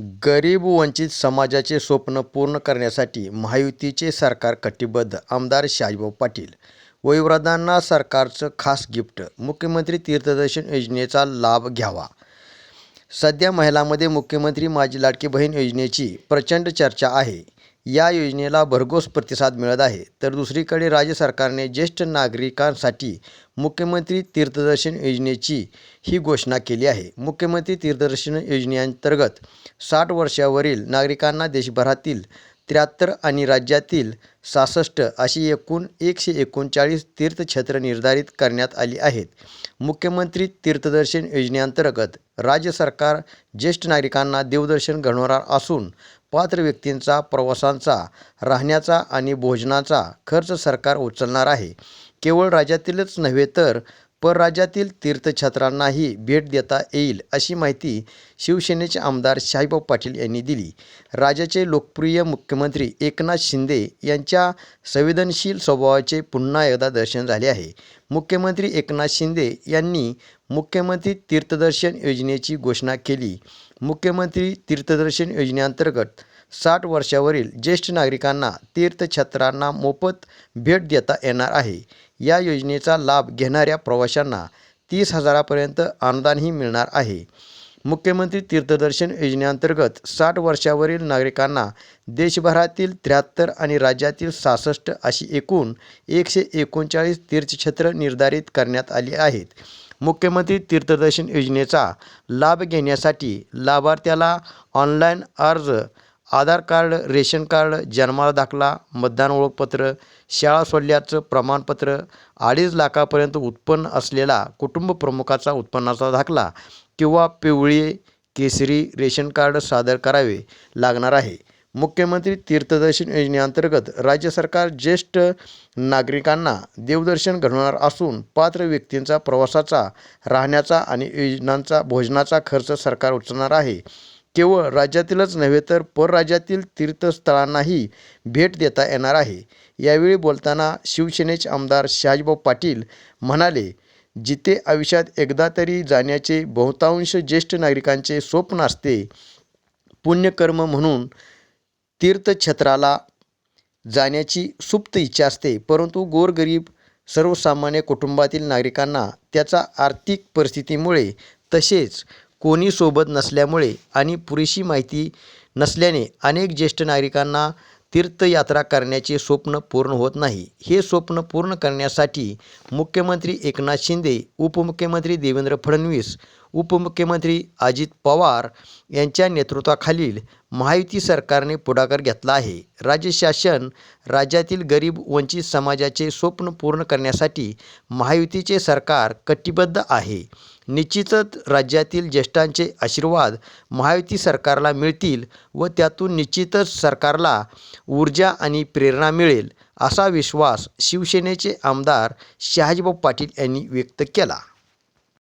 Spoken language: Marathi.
गरीब वंचित समाजाचे स्वप्न पूर्ण करण्यासाठी महायुतीचे सरकार कटिबद्ध. आमदार शाजीभाऊ पाटील. वयोवृद्धांना सरकारचं खास गिफ्ट. मुख्यमंत्री तीर्थदर्शन योजनेचा लाभ घ्यावा. सध्या महिलांमध्ये मुख्यमंत्री माझी लाडकी बहीण योजनेची प्रचंड चर्चा आहे. या योजनेला भरघोस प्रतिसाद मिळत आहे. तर दुसरीकडे राज्य सरकारने ज्येष्ठ नागरिकांसाठी मुख्यमंत्री तीर्थदर्शन योजनेची ही घोषणा केली आहे. मुख्यमंत्री तीर्थदर्शन योजनेअंतर्गत साठ वर्षावरील नागरिकांना देशभरातील त्र्याहत्तर आणि राज्यातील सहासष्ट अशी एकूण एकशे एकोणचाळीस तीर्थक्षेत्र निर्धारित करण्यात आली आहेत. मुख्यमंत्री तीर्थदर्शन योजनेअंतर्गत राज्य सरकार ज्येष्ठ नागरिकांना देवदर्शन घडवणार असून पात्र व्यक्तींचा प्रवासांचा राहण्याचा आणि भोजनाचा खर्च सरकार उचलणार आहे. केवळ राज्यातीलच नव्हे तर परराज्यातील तीर्थक्षेत्रांनाही भेट देता येईल अशी माहिती शिवसेनेचे आमदार शाहीबाब पाटील यांनी दिली. राज्याचे लोकप्रिय मुख्यमंत्री एकनाथ शिंदे यांच्या संवेदनशील स्वभावाचे पुन्हा एकदा दर्शन झाले आहे. मुख्यमंत्री एकनाथ शिंदे यांनी मुख्यमंत्री तीर्थदर्शन योजनेची घोषणा केली. मुख्यमंत्री तीर्थदर्शन योजनेअंतर्गत साठ वर्षावरील ज्येष्ठ नागरिकांना तीर्थक्षेत्रांना मोफत भेट देता येणार आहे. या योजनेचा लाभ घेणाऱ्या प्रवाशांना तीस हजारापर्यंत अनुदानही मिळणार आहे. मुख्यमंत्री तीर्थदर्शन योजनेअंतर्गत साठ वर्षावरील नागरिकांना देशभरातील त्र्याहत्तर आणि राज्यातील सहासष्ट अशी एकूण एकशे एकोणचाळीस तीर्थक्षेत्र निर्धारित करण्यात आली आहेत. मुख्यमंत्री तीर्थदर्शन योजनेचा लाभ घेण्यासाठी लाभार्थ्याला ऑनलाईन अर्ज आधार कार्ड रेशन कार्ड जन्माला दाखला मतदान ओळखपत्र शाळा सोडल्याचं प्रमाणपत्र अडीच लाखापर्यंत उत्पन्न असलेला कुटुंब प्रमुखाचा उत्पन्नाचा दाखला किंवा पिवळी केसरी रेशन कार्ड सादर करावे लागणार आहे. मुख्यमंत्री तीर्थदर्शन योजनेअंतर्गत राज्य सरकार ज्येष्ठ नागरिकांना देवदर्शन घडवणार असून पात्र व्यक्तींचा प्रवासाचा राहण्याचा आणि योजनांचा भोजनाचा खर्च सरकार उचलणार आहे. केवळ राज्यातीलच नव्हे तर परराज्यातील तीर्थस्थळांनाही भेट देता येणार आहे. यावेळी बोलताना शिवसेनेचे आमदार शहाजीभाऊ पाटील म्हणाले जिथे आयुष्यात एकदा तरी जाण्याचे बहुतांश ज्येष्ठ नागरिकांचे स्वप्न असते पुण्यकर्म म्हणून तीर्थक्षेत्राला जाण्याची सुप्त इच्छा असते. परंतु गोरगरीब सर्वसामान्य कुटुंबातील नागरिकांना त्याचा आर्थिक परिस्थितीमुळे तसेच कोणी सोबत नसल्यामुळे आणि पुरेशी माहिती नसल्याने अनेक ज्येष्ठ नागरिकांना तीर्थयात्रा करण्याचे स्वप्न पूर्ण होत नाही. हे स्वप्न पूर्ण करण्यासाठी मुख्यमंत्री एकनाथ शिंदे उपमुख्यमंत्री देवेंद्र फडणवीस उपमुख्यमंत्री अजित पवार यांच्या नेतृत्वाखालील महायुती सरकारने पुढाकार घेतला आहे. राज्य शासन राज्यातील गरीब वंचित समाजाचे स्वप्न पूर्ण करण्यासाठी महायुतीचे सरकार कटिबद्ध आहे. निश्चितच राज्यातील ज्येष्ठांचे आशीर्वाद महायुती सरकारला मिळतील व त्यातून निश्चितच सरकारला ऊर्जा आणि प्रेरणा मिळेल असा विश्वास शिवसेनेचे आमदार शहाजीभाऊ पाटील यांनी व्यक्त केला.